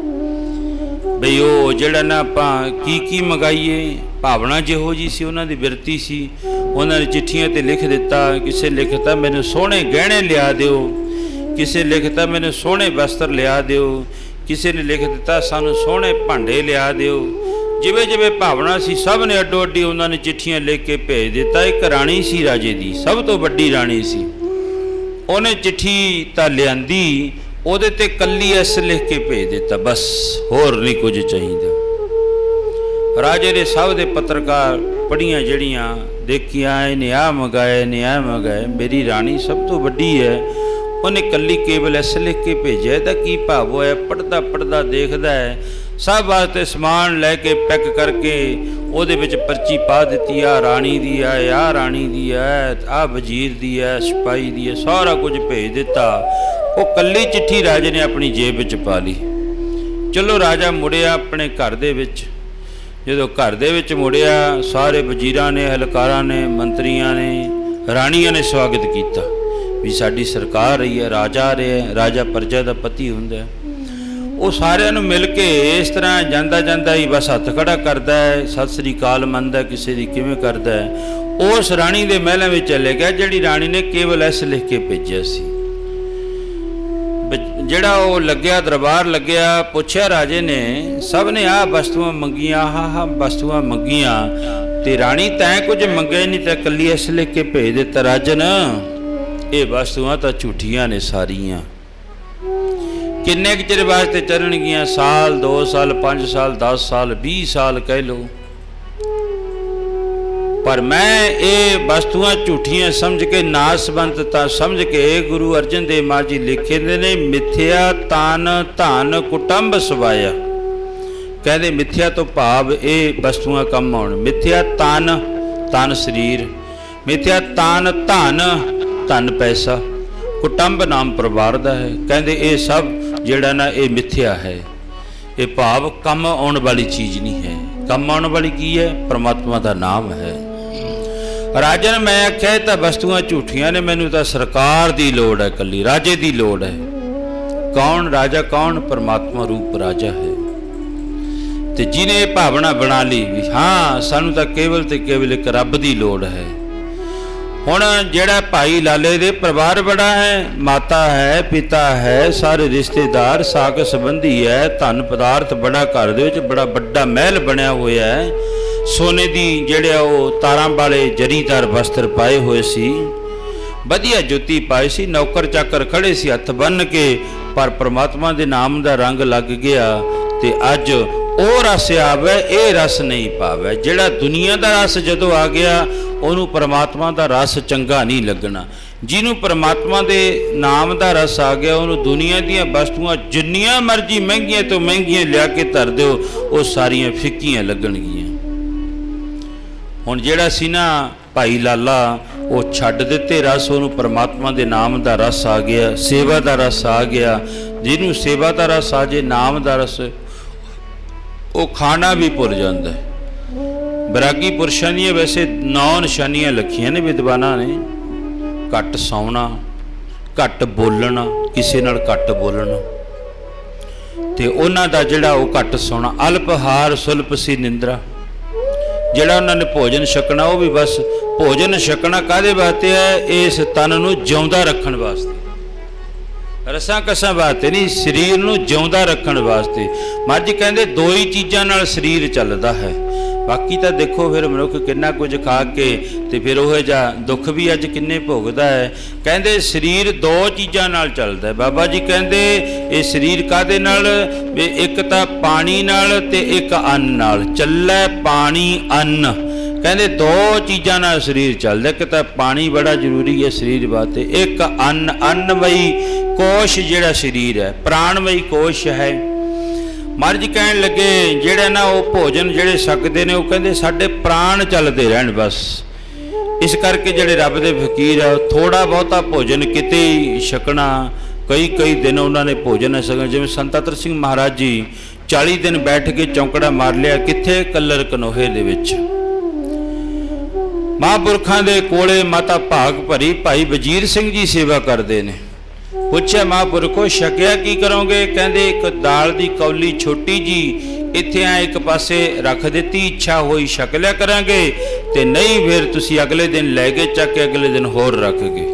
ਬਈ ਉਹ ਜਿਹੜਾ ਨਾ ਆਪਾਂ ਕੀ ਕੀ ਮੰਗਾਈਏ, ਭਾਵਨਾ ਜਿਹੋ ਜੀ ਸੀ, ਉਹਨਾਂ ਦੀ ਬਿਰਤੀ ਸੀ। ਉਹਨਾਂ ਨੇ ਚਿੱਠੀਆਂ ਤੇ ਲਿਖ ਦਿੱਤਾ, ਕਿਸੇ ਲਿਖਤਾ ਮੈਨੂੰ ਸੋਹਣੇ ਗਹਿਣੇ ਲਿਆ ਦਿਓ। ਕਿਸੇ ਲਿਖਤਾ ਮੈਨੂੰ ਸੋਹਣੇ ਵਸਤਰ ਲਿਆ ਦਿਓ। ਕਿਸੇ ਨੇ ਲਿਖ ਦਿੱਤਾ, ਸਾਨੂੰ ਸੋਹਣੇ ਭਾਂਡੇ ਲਿਆ ਦਿਓ। ਜਿਵੇਂ ਜਿਵੇਂ ਭਾਵਨਾ ਸੀ, ਸਭ ਨੇ ਅੱਡੋ ਅੱਡੀ ਉਹਨਾਂ ਨੇ ਚਿੱਠੀਆਂ ਲਿਖ ਕੇ ਭੇਜ ਦਿੱਤਾ। ਇੱਕ ਰਾਣੀ ਸੀ ਰਾਜੇ ਦੀ, ਸਭ ਤੋਂ ਵੱਡੀ ਰਾਣੀ ਸੀ। ਉਹਨੇ ਚਿੱਠੀ ਤਾਂ ਲਿਆਂਦੀ, ਉਹਦੇ ਤੇ ਕੱਲੀ ਐਸ ਲਿਖ ਕੇ ਭੇਜ ਦਿੱਤਾ, ਬਸ, ਹੋਰ ਨਹੀਂ ਕੁਝ ਚਾਹੀਦਾ। ਰਾਜੇ ਦੇ ਸਭ ਦੇ ਪੱਤਰਕਾਰ ਪੜੀਆਂ ਜਿਹੜੀਆਂ, ਦੇਖੀਆਂ ਇਹਨੇ ਆ ਮੰਗਾਏ ਨੇ ਆ ਮੰਗਾਏ, ਮੇਰੀ ਰਾਣੀ ਸਭ ਤੋਂ ਵੱਡੀ ਹੈ ਉਹਨੇ ਕੱਲੀ ਕੇਵਲ ਐਸ ਲਿਖ ਕੇ ਭੇਜਿਆ, ਇਹਦਾ ਕੀ ਭਾਵ ਹੋਇਆ? ਪੜਦਾ ਪੜਦਾ ਦੇਖਦਾ ਹੈ। ਸਭ ਵਾਸਤੇ ਸਮਾਨ ਲੈ ਕੇ ਪੈਕ ਕਰਕੇ ਉਹਦੇ ਵਿੱਚ ਪਰਚੀ ਪਾ ਦਿੱਤੀ ਆ ਰਾਣੀ ਦੀ ਆ ਆ ਰਾਣੀ ਦੀ ਆ ਆ ਵਜ਼ੀਰ ਦੀ ਆ ਸਿਪਾਹੀ ਦੀ ਆ ਸਾਰਾ ਕੁਝ ਭੇਜ ਦਿੱਤਾ। ਉਹ ਕੱਲੀ ਚਿੱਠੀ ਰਾਜੇ ਨੇ ਆਪਣੀ ਜੇਬ ਵਿੱਚ ਪਾ ਲਈ। ਚਲੋ ਰਾਜਾ ਮੁੜਿਆ ਆਪਣੇ ਘਰ ਦੇ ਵਿੱਚ। ਜਦੋਂ ਘਰ ਦੇ ਵਿੱਚ ਮੁੜਿਆ, ਸਾਰੇ ਵਜ਼ੀਰਾਂ ਨੇ, ਹਲਕਾਰਾਂ ਨੇ, ਮੰਤਰੀਆਂ ਨੇ, ਰਾਣੀਆਂ ਨੇ ਸਵਾਗਤ ਕੀਤਾ। ਵੀ ਸਾਡੀ ਸਰਕਾਰ ਰਹੀ ਹੈ, ਰਾਜਾ ਆ ਰਿਹਾ ਹੈ, ਰਾਜਾ ਪ੍ਰਜਾ ਦਾ ਪਤੀ ਹੁੰਦਾ ਉਹ ਸਾਰਿਆਂ ਨੂੰ ਮਿਲ ਕੇ ਇਸ ਤਰ੍ਹਾਂ ਜਾਂਦਾ ਜਾਂਦਾ ਹੀ ਬਸ ਹੱਥ ਖੜਾ ਕਰਦਾ ਹੈ, ਸਤਿ ਸ੍ਰੀ ਅਕਾਲ ਮੰਨਦਾ ਕਿਸੇ ਦੀ ਕਿਵੇਂ ਕਰਦਾ ਹੈ। ਉਸ ਰਾਣੀ ਦੇ ਮਹਿਲਾਂ ਵਿੱਚ ਚਲੇ ਗਿਆ, ਜਿਹੜੀ ਰਾਣੀ ਨੇ ਕੇਵਲ ਐਸ ਲਿਖ ਕੇ ਭੇਜਿਆ ਸੀ। ਜਿਹੜਾ ਉਹ ਲੱਗਿਆ, ਦਰਬਾਰ ਲੱਗਿਆ, ਪੁੱਛਿਆ ਰਾਜੇ ਨੇ, ਸਭ ਨੇ ਆਹ ਵਸਤੂਆਂ ਮੰਗੀਆਂ, ਆਹ ਆਹ ਵਸਤੂਆਂ ਮੰਗੀਆਂ, ਤੇ ਰਾਣੀ ਤੈਂ ਕੁਝ ਮੰਗੇ ਨਹੀਂ ਤਾਂ ਕੱਲੀ ਐਸ ਲਿਖ ਕੇ ਭੇਜ ਦਿੱਤਾ ਰਾਜਨ। ਇਹ ਵਸਤੂਆਂ ਤਾਂ ਝੂਠੀਆਂ ਨੇ ਸਾਰੀਆਂ। ਕਿੰਨੇ ਕੁ ਚਿਰ ਵਾਸਤੇ ਚੱਲਣਗੀਆਂ ਸਾਲ 2 ਸਾਲ 5 ਸਾਲ 10 ਸਾਲ 20 ਸਾਲ ਕਹਿ ਲਓ। ਪਰ ਮੈਂ ਇਹ ਵਸਤੂਆਂ ਝੂਠੀਆਂ ਸਮਝ ਕੇ ਨਾਸਵੰਤਤਾ ਸਮਝ ਕੇ ਗੁਰੂ ਅਰਜਨ ਦੇਵ ਮਹਾਰਾਜ ਜੀ ਲਿਖਦੇ ਨੇ, ਮਿਥਿਆ ਤਨ ਧਨ ਕੁਟੰਬ ਸਵਾਇਆ। ਕਹਿੰਦੇ, ਮਿਥਿਆ ਤੋਂ ਭਾਵ ਇਹ ਵਸਤੂਆਂ ਕੰਮ ਆਉਣ। ਮਿਥਿਆ ਤਨ ਤਨ ਸਰੀਰ। ਮਿਥਿਆ ਤਨ ਧਨ ਧਨ ਪੈਸਾ, ਕੁਟੰਬ ਨਾਮ ਪਰਿਵਾਰ ਦਾ ਹੈ। ਕਹਿੰਦੇ ਇਹ ਸਭ ਜਿਹੜਾ ਨਾ ਇਹ ਮਿਥਿਆ ਹੈ। ਇਹ ਭਾਵ ਕੰਮ ਆਉਣ ਵਾਲੀ ਚੀਜ਼ ਨਹੀਂ ਹੈ। ਕੰਮ ਆਉਣ ਵਾਲੀ ਕੀ ਹੈ? ਪ੍ਰਮਾਤਮਾ ਦਾ ਨਾਮ ਹੈ। ਰਾਜਨ, ਮੈਂ ਆਖਿਆ ਤਾਂ ਵਸਤੂਆਂ ਝੂਠੀਆਂ ਨੇ, ਮੈਨੂੰ ਤਾਂ ਸਰਕਾਰ ਦੀ ਲੋੜ ਹੈ ਕੱਲੀ ਰਾਜੇ ਦੀ ਲੋੜ ਹੈ। ਕੌਣ ਰਾਜਾ, ਕੌਣ ਪਰਮਾਤਮਾ ਰੂਪ ਰਾਜਾ ਹੈ। ਤੇ ਜਿਹਨੇ ਇਹ ਭਾਵਨਾ ਬਣਾ ਲਈ ਵੀ, ਹਾਂ, ਸਾਨੂੰ ਤਾਂ ਕੇਵਲ ਤੇ ਕੇਵਲ ਇੱਕ ਰੱਬ ਦੀ ਲੋੜ ਹੈ। ਹੁਣ ਜਿਹੜਾ ਭਾਈ ਲਾਲੇ ਦੇ ਪਰਿਵਾਰ ਬੜਾ ਹੈ, ਮਾਤਾ ਹੈ, ਪਿਤਾ ਹੈ, ਸਾਰੇ ਰਿਸ਼ਤੇਦਾਰ, ਸਾਕ ਸੰਬੰਧੀ ਹੈ, ਧਨ ਪਦਾਰਥ ਬੜਾ ਘਰ ਦੇ ਵਿੱਚ ਬੜਾ ਵੱਡਾ ਮਹਿਲ ਬਣਿਆ ਹੋਇਆ ਹੈ। ਸੋਨੇ ਦੀ ਜਿਹੜੇ ਆ ਉਹ ਤਾਰਾਂ ਵਾਲੇ ਜਰੀਦਾਰ ਵਸਤਰ ਪਾਏ ਹੋਏ ਸੀ। ਵਧੀਆ ਜੁੱਤੀ ਪਾਈ ਸੀ, ਨੌਕਰ ਚਾਕਰ ਖੜੇ ਸੀ, ਹੱਥ ਬੰਨ ਕੇ, ਪਰ ਪ੍ਰਮਾਤਮਾ ਦੇ ਨਾਮ ਦਾ ਰੰਗ ਲੱਗ ਗਿਆ ਤੇ ਅੱਜ ਉਹ ਰਸ ਆਵੇ, ਇਹ ਰਸ ਨਹੀਂ ਪਾਵੇ। ਜਿਹੜਾ ਦੁਨੀਆ ਦਾ ਰਸ ਜਦੋਂ ਆ ਗਿਆ ਉਹਨੂੰ ਪਰਮਾਤਮਾ ਦਾ ਰਸ ਚੰਗਾ ਨਹੀਂ ਲੱਗਣਾ। ਜਿਹਨੂੰ ਪਰਮਾਤਮਾ ਦੇ ਨਾਮ ਦਾ ਰਸ ਆ ਗਿਆ, ਉਹਨੂੰ ਦੁਨੀਆ ਦੀਆਂ ਵਸਤੂਆਂ ਜਿੰਨੀਆਂ ਮਰਜ਼ੀ ਮਹਿੰਗੀਆਂ ਤੋਂ ਮਹਿੰਗੀਆਂ ਲਿਆ ਕੇ ਧਰ ਦਿਓ, ਉਹ ਸਾਰੀਆਂ ਫਿੱਕੀਆਂ ਲੱਗਣਗੀਆਂ। ਹੁਣ ਜਿਹੜਾ ਸੀ ਨਾ ਭਾਈ ਲਾਲਾ, ਉਹ ਛੱਡ ਦਿੱਤੇ ਰਸ, ਉਹਨੂੰ ਪਰਮਾਤਮਾ ਦੇ ਨਾਮ ਦਾ ਰਸ ਆ ਗਿਆ, ਸੇਵਾ ਦਾ ਰਸ ਆ ਗਿਆ। ਜਿਹਨੂੰ ਸੇਵਾ ਦਾ ਰਸ ਆ ਜੇ, ਨਾਮ ਦਾ ਰਸ, ਉਹ ਖਾਣਾ ਵੀ ਭੁੱਲ ਜਾਂਦਾ। ਹੈ ਬਰਾਗੀ ਪੁਰਸ਼ਾਂ ਦੀਆਂ ਵੈਸੇ ਨੌ ਨਿਸ਼ਾਨੀਆਂ ਲਿਖੀਆਂ ਨੇ ਵਿਦਵਾਨਾਂ ਨੇ। ਘੱਟ ਸੌਣਾ, ਘੱਟ ਬੋਲਣਾ, ਕਿਸੇ ਨਾਲ ਘੱਟ ਬੋਲਣਾ। ਤੇ ਉਹਨਾਂ ਦਾ ਜਿਹੜਾ ਉਹ ਘੱਟ ਸੌਣਾ ਅਲਪਹਾਰ ਸੁਲਪ ਸੀ ਨਿੰਦਰਾ। ਜਿਹੜਾ ਉਹਨਾਂ ਨੇ ਭੋਜਨ ਛਕਣਾ, ਉਹ ਵੀ ਬਸ ਭੋਜਨ ਛਕਣਾ ਕਾਦੇ ਵਾਸਤੇ ਹੈ? ਇਸ ਤਨ ਨੂੰ ਜਿਉਂਦਾ ਰੱਖਣ ਵਾਸਤੇ। ਰਸਾਂ ਕਸਾਂ ਵਾਸਤੇ ਨਹੀਂ, ਸਰੀਰ ਨੂੰ ਜਿਉਂਦਾ ਰੱਖਣ ਵਾਸਤੇ। ਮੱਝ ਕਹਿੰਦੇ ਦੋ ਹੀ ਚੀਜ਼ਾਂ ਨਾਲ ਸਰੀਰ ਚੱਲਦਾ ਹੈ। ਬਾਕੀ ਤਾਂ ਦੇਖੋ ਫਿਰ ਮਨੁੱਖ ਕਿੰਨਾ ਕੁਝ ਖਾ ਕੇ ਤੇ ਫਿਰ ਉਹ ਜਿਹਾ ਦੁੱਖ ਵੀ ਅੱਜ ਕਿੰਨੇ ਭੋਗਦਾ ਹੈ। ਕਹਿੰਦੇ ਸਰੀਰ ਦੋ ਚੀਜ਼ਾਂ ਨਾਲ ਚੱਲਦਾ ਬਾਬਾ ਜੀ ਕਹਿੰਦੇ ਇਹ ਸਰੀਰ ਕਾਦੇ ਨਾਲ? ਵੀ ਇੱਕ ਤਾਂ ਪਾਣੀ ਨਾਲ ਤੇ ਇੱਕ ਅੰਨ ਨਾਲ। ਚੱਲੈ ਪਾਣੀ ਅੰਨ। ਕਹਿੰਦੇ ਦੋ ਚੀਜ਼ਾਂ ਨਾਲ ਸਰੀਰ ਚੱਲਦਾ ਇੱਕ ਤਾਂ ਪਾਣੀ ਬੜਾ ਜ਼ਰੂਰੀ ਹੈ ਸਰੀਰ ਵਾਸਤੇ। ਇੱਕ ਅੰਨ। ਅੰਨਮਈ ਕੋਸ਼ ਜਿਹੜਾ ਸਰੀਰ ਹੈ, ਪ੍ਰਾਣਮਈ ਕੋਸ਼ ਹੈ। ਮਰਜ ਕਹਿਣ ਲੱਗੇ, ਜਿਹੜਾ ਨਾ ਉਹ ਭੋਜਨ ਜਿਹੜੇ ਛਕਦੇ ਨੇ, ਉਹ ਕਹਿੰਦੇ ਸਾਡੇ ਪ੍ਰਾਣ ਚੱਲਦੇ ਰਹਿਣ ਬਸ। ਇਸ ਕਰਕੇ ਜਿਹੜੇ ਰੱਬ ਦੇ ਫਕੀਰ ਆ ਥੋੜਾ ਬਹੁਤਾ ਭੋਜਨ ਕਿਤੇ ਛਕਣਾ। ਕਈ ਕਈ ਦਿਨ ਉਹਨਾਂ ਨੇ ਭੋਜਨ ਛਕਣਾ। ਜਿਵੇਂ ਸੰਤਤਰ ਸਿੰਘ ਮਹਾਰਾਜ ਜੀ 40 ਦਿਨ ਬੈਠ ਕੇ ਚੌਂਕੜਾ ਮਾਰ ਲਿਆ ਕਿੱਥੇ? ਕੱਲਰ ਕਨੋਹੇ ਦੇ ਵਿੱਚ। ਮਹਾਂਪੁਰਖਾਂ ਦੇ ਕੋਲੇ ਮਾਤਾ ਭਾਗ ਭਰੀ ਭਾਈ ਵਜੀਰ ਸਿੰਘ ਜੀ ਸੇਵਾ ਕਰਦੇ ਨੇ। ਪੁੱਛਿਆ ਮਹਾਂਪੁਰਖੋ, ਛਕਿਆ ਕੀ ਕਰੋਗੇ? ਕਹਿੰਦੇ, ਇੱਕ ਦਾਲ ਦੀ ਕੌਲੀ ਛੋਟੀ ਜੀ, ਇੱਥੇ ਆ ਇੱਕ ਪਾਸੇ ਰੱਖ ਦਿੱਤੀ, ਇੱਛਾ ਹੋਈ ਛਕ ਲਿਆ ਕਰਾਂਗੇ ਤੇ ਨਹੀਂ ਫਿਰ ਤੁਸੀਂ ਅਗਲੇ ਦਿਨ ਲੈ ਕੇ ਚੱਕ ਕੇ ਅਗਲੇ ਦਿਨ ਹੋਰ ਰੱਖ ਗਏ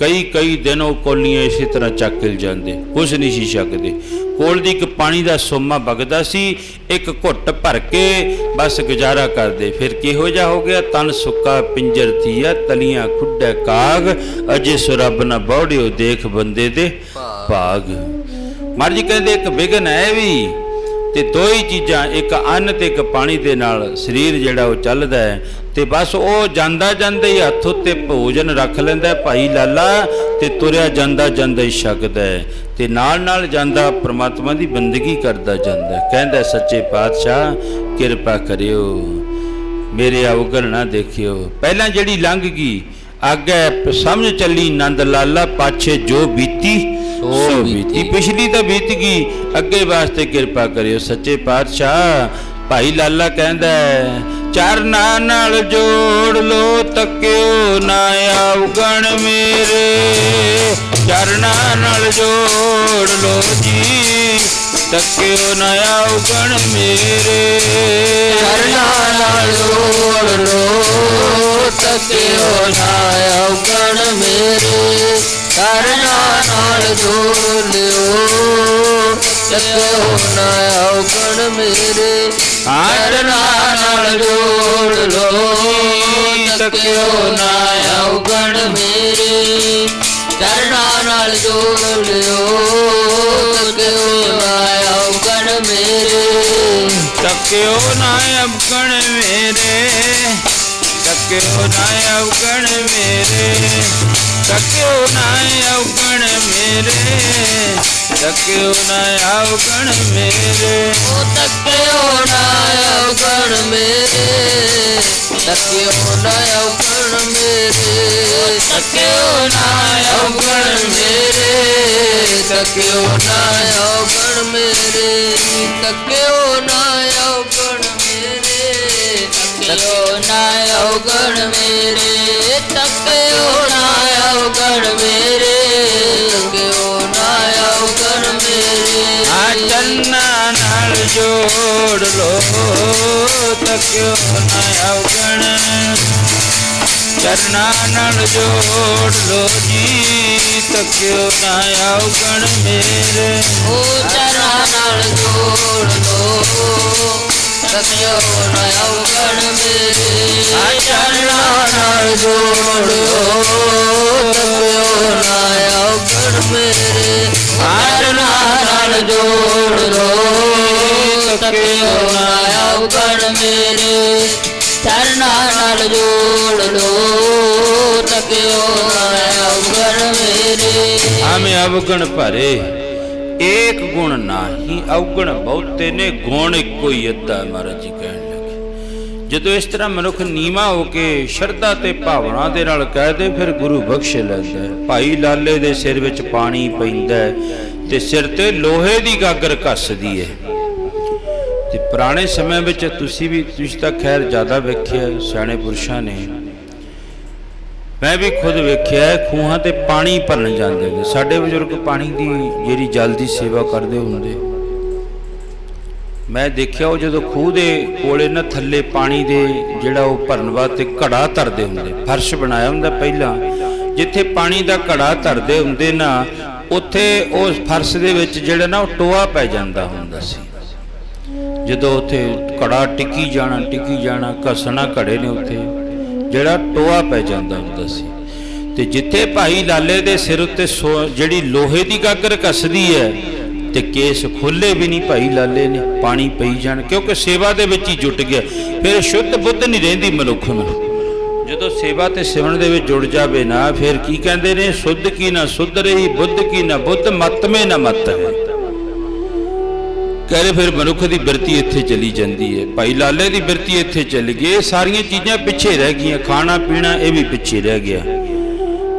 ਕਈ ਕਈ ਦਿਨ ਉਹ ਕੋਲੀਆਂ ਇਸੇ ਤਰ੍ਹਾਂ ਚੱਕ ਕੇ ਜਾਂਦੇ ਕੁਛ ਨਹੀਂ ਸੀ ਛਕਦੇ। ਕੋਲ ਦੀ ਇੱਕ ਪਾਣੀ ਦਾ ਸੋਮਾ ਵਗਦਾ ਸੀ ਇੱਕ ਘੁੱਟ ਭਰ ਕੇ ਬਸ ਗੁਜ਼ਾਰਾ ਕਰਦੇ। ਫਿਰ ਕਿਹੋ ਜਿਹਾ ਹੋ ਗਿਆ? ਤਨ ਸੁੱਕਾ ਪਿੰਜਰ ਥੀਆ ਤਲੀਆਂ ਖੁੱਡਾ ਕਾਗ ਅਜੇ ਸੁਰਬ ਨਾ ਬੌੜਿਓ ਦੇਖ ਬੰਦੇ ਦੇ ਭਾਗ। ਮਰਜ਼ੀ ਕਹਿੰਦੇ ਇੱਕ ਵਿਗਨ ਹੈ ਵੀ। ਤੇ ਦੋ ਹੀ ਚੀਜ਼ਾਂ, ਇੱਕ ਅੰਨ ਤੇ ਇੱਕ ਪਾਣੀ ਦੇ ਨਾਲ ਸਰੀਰ ਜਿਹੜਾ ਉਹ ਚੱਲਦਾ ਹੈ। ਤੇ ਬਸ ਉਹ ਜਾਂਦਾ ਜਾਂਦਾ ਹੀ ਹੱਥ ਉੱਤੇ ਭੋਜਨ ਰੱਖ ਲੈਂਦਾ ਭਾਈ ਲਾਲਾ, ਤੇ ਤੁਰਿਆ ਜਾਂਦਾ ਜਾਂਦਾ ਹੀ ਛਕਦਾ ਹੈ। ਤੇ ਨਾਲ ਨਾਲ ਜਾਂਦਾ, ਪ੍ਰਮਾਤਮਾ ਦੀ ਬੰਦਗੀ ਕਰਦਾ ਜਾਂਦਾ ਕਹਿੰਦਾ, ਸੱਚੇ ਪਾਤਸ਼ਾਹ, ਕਿਰਪਾ ਕਰਿਓ। ਮੇਰੇ ਅਵਗਣ ਨਾ ਦੇਖਿਓ। ਪਹਿਲਾਂ ਜਿਹੜੀ ਲੰਘ ਗਈ, ਅੱਗੇ ਸਮਝ ਚੱਲੀ, ਨੰਦ ਲਾਲਾ, ਪਾਛੇ ਜੋ ਬੀਤੀ ਸੋ ਬੀਤੀ। ਪਿਛਲੀ ਤਾਂ ਬੀਤ ਗਈ। ਅੱਗੇ ਵਾਸਤੇ ਕਿਰਪਾ ਕਰਿਓ ਸੱਚੇ ਪਾਤਸ਼ਾਹ। ਭਾਈ ਲਾਲਾ ਕਹਿੰਦਾ ਚਰਨਾਂ ਨਾਲ ਜੋੜ ਲੋ ਤੱਕਿਓ ਨਾ ਆਉਗਣ ਮੇਰੇ। ਚਰਨਾਂ ਨਾਲ ਜੋੜ ਲੋ ਜੀ ਤੱਕਿਓ ਨਾ ਆਉਗਣ ਮੇਰੇ। ਚਰਨਾਂ ਨਾਲ ਜੋੜ ਲੋ ਤਕਿਓ ਨਾ ਔਗਣ ਮੇਰੇ। ਚਰਨਾਂ ਨਾਲ ਜੋੜ ਲਿਓ ਤਕਿਓ ਨਾ ਔਗਣ ਮੇਰੇ ਚਰਨਾਂ ਨਾਲ ਜੋੜ ਲੋ ਤਕਿਓ ਨਾ ਔਗਣ ਮੇਰੇ ਚਰਨਾਂ ਨਾਲ ਜੋੜ ਲਿਓ ਤਕਿਓ ਨਾ ਔਗਣ ਮੇਰੇ ਤੱਕਿਓ ਨਾ ਅਵਗਣ ਮੇਰੇ सक्यो ना अवगण मेरे सक्यो ना अवगण मेरे सक्यो ना अवगण मेरे। ओ सक्यो ना अवगण मेरे सक्यो ना अवगण मेरे सक्यो ना अवगण मेरे सक्यो ना अवगण मेरे सक्यो ना अवगण ਤੱਕਿਓ ਨਾ ਔਗਣ ਮੇਰੇ ਤੱਕਿਓ ਨਾ ਔਗਣ ਮੇਰੇ ਤੱਕਿਓ ਨਾ ਔਗਣ ਮੇਰੇ। ਆ ਚੰਨਾ ਨਾਲ ਜੋੜ ਲੋ ਤੱਕਿਓ ਨਾ ਅਵਗਣ ਚਰਨਾ ਨਾਲ ਜੋੜ ਲੋ ਜੀ ਤੱਕਿਓ ਨਾ ਅਵਗਣ ਮੇਰੇ। ਉਹ ਚਰਨਾਂ ਨਾਲ ਜੋੜ ਲੋ। ਸਤਿਓ ਨਾਉ ਗਣ ਮੇਰੇ ਅਚਰਨਾ ਨਾਲ ਜੋੜੋ ਸਤਿਓ ਨਾਉ ਗਣ ਮੇਰੇ ਅਚਰਨਾ ਨਾਲ ਜੋੜੋ ਸਤਿਓ ਨਾਉ ਗਣ ਮੇਰੇ ਚਰਨਾ ਨਾਲ ਜੋੜੋ ਤਕਿਓ ਨਾਉ ਗਣ ਮੇਰੇ ਆਮੇ ਅਵਗਣ ਭਰੇ। ਏਕ ਗੁਣ ਨਾਹੀ ਅਵਗਣ ਬਹੁਤੇ ਨੇ ਗੁਣ ਇੱਕੋ ਹੀ ਅੱਧਾ, ਮਹਾਰਾਜ ਜੀ ਕਹਿਣ ਲੱਗੇ ਜਦੋਂ ਇਸ ਤਰ੍ਹਾਂ ਮਨੁੱਖ ਨੀਵਾ ਹੋ ਕੇ ਸ਼ਰਧਾ ਤੇ ਭਾਵਨਾ ਦੇ ਨਾਲ ਕਹਦੇ ਫਿਰ ਗੁਰੂ ਬਖਸ਼ ਲੈਂਦਾ ਹੈ। ਭਾਈ ਲਾਲੇ ਦੇ ਸਿਰ ਵਿੱਚ ਪਾਣੀ ਪੈਂਦਾ ਹੈ ਤੇ ਸਿਰ ਤੇ ਲੋਹੇ ਦੀ ਗਾਗਰ ਕੱਸਦੀ ਹੈ ਤੇ ਪੁਰਾਣੇ ਸਮੇਂ ਵਿੱਚ ਤੁਸੀਂ ਵੀ, ਤੁਸੀਂ ਤਾਂ ਖੈਰ ਜ਼ਿਆਦਾ ਵੇਖਿਆ, ਸਿਆਣੇ ਪੁਰਸ਼ਾਂ ਨੇ ਮੈਂ ਵੀ ਖੁਦ ਵੇਖਿਆ ਖੂਹਾਂ ਤੇ ਪਾਣੀ ਭਰਨ ਜਾਂਦੇ ਨੇ। ਸਾਡੇ ਬਜ਼ੁਰਗ ਪਾਣੀ ਦੀ ਜਿਹੜੀ ਜਲ ਦੀ ਸੇਵਾ ਕਰਦੇ ਹੁੰਦੇ। ਮੈਂ ਦੇਖਿਆ ਉਹ ਜਦੋਂ ਖੂਹ ਦੇ ਕੋਲੇ ਨਾ ਥੱਲੇ ਪਾਣੀ ਦੇ ਜਿਹੜਾ ਉਹ ਭਰਨ ਵਾਸਤੇ ਘੜਾ ਧਰਦੇ ਹੁੰਦੇ। ਫਰਸ਼ ਬਣਾਇਆ ਹੁੰਦਾ ਪਹਿਲਾਂ। ਜਿੱਥੇ ਪਾਣੀ ਦਾ ਘੜਾ ਧਰਦੇ ਹੁੰਦੇ ਨਾ, ਉੱਥੇ ਉਸ ਫਰਸ਼ ਦੇ ਵਿੱਚ ਜਿਹੜਾ ਨਾ ਉਹ ਟੋਆ ਪੈ ਜਾਂਦਾ ਹੁੰਦਾ ਸੀ। ਜਦੋਂ ਉੱਥੇ ਘੜਾ ਟਿੱਕੀ ਜਾਣਾ ਟਿੱਕੀ ਜਾਣਾ, ਘਸਣਾ ਘੜੇ ਨੇ ਉੱਥੇ। ਜਿਹੜਾ ਟੋਆ ਪੈ ਜਾਂਦਾ ਹੁੰਦਾ ਸੀ। ਤੇ ਜਿੱਥੇ ਭਾਈ ਲਾਲੇ ਦੇ ਸਿਰ ਉੱਤੇ ਸੋ- ਜਿਹੜੀ ਲੋਹੇ ਦੀ ਗਾਗਰ ਕੱਸਦੀ ਹੈ, ਤੇ ਕੇਸ ਖੁੱਲੇ ਵੀ ਨਹੀਂ ਭਾਈ ਲਾਲੇ ਨੇ, ਪਾਣੀ ਪਈ ਜਾਣ, ਕਿਉਂਕਿ ਸੇਵਾ ਦੇ ਵਿੱਚ ਹੀ ਜੁਟ ਗਿਆ। ਫਿਰ ਸ਼ੁੱਧ ਬੁੱਧ ਨਹੀਂ ਰਹਿੰਦੀ ਮਨੁੱਖ ਨੂੰ। ਜਦੋਂ ਸੇਵਾ ਤੇ ਸਿਮਰਨ ਦੇ ਵਿੱਚ ਜੁੜ ਜਾਵੇ ਨਾ, ਫਿਰ ਕੀ ਕਹਿੰਦੇ ਨੇ, ਸੁੱਧ ਕੀ ਨਾ ਸੁੱਧ ਰਹੀ, ਬੁੱਧ ਕੀ ਨਾ ਬੁੱਧ ਮਤ ਮੇ ਨਾ ਮਤ ਹੈ। ਕਹਿੰਦੇ ਫਿਰ ਮਨੁੱਖ ਦੀ ਬਿਰਤੀ ਇੱਥੇ ਚਲੀ ਜਾਂਦੀ ਹੈ। ਭਾਈ ਲਾਲੇ ਦੀ ਬਿਰਤੀ ਇੱਥੇ ਚੱਲ ਗਈ। ਇਹ ਸਾਰੀਆਂ ਚੀਜ਼ਾਂ ਪਿੱਛੇ ਰਹਿ ਗਈਆਂ। ਖਾਣਾ, ਪੀਣਾ, ਇਹ ਵੀ ਪਿੱਛੇ ਰਹਿ ਗਿਆ।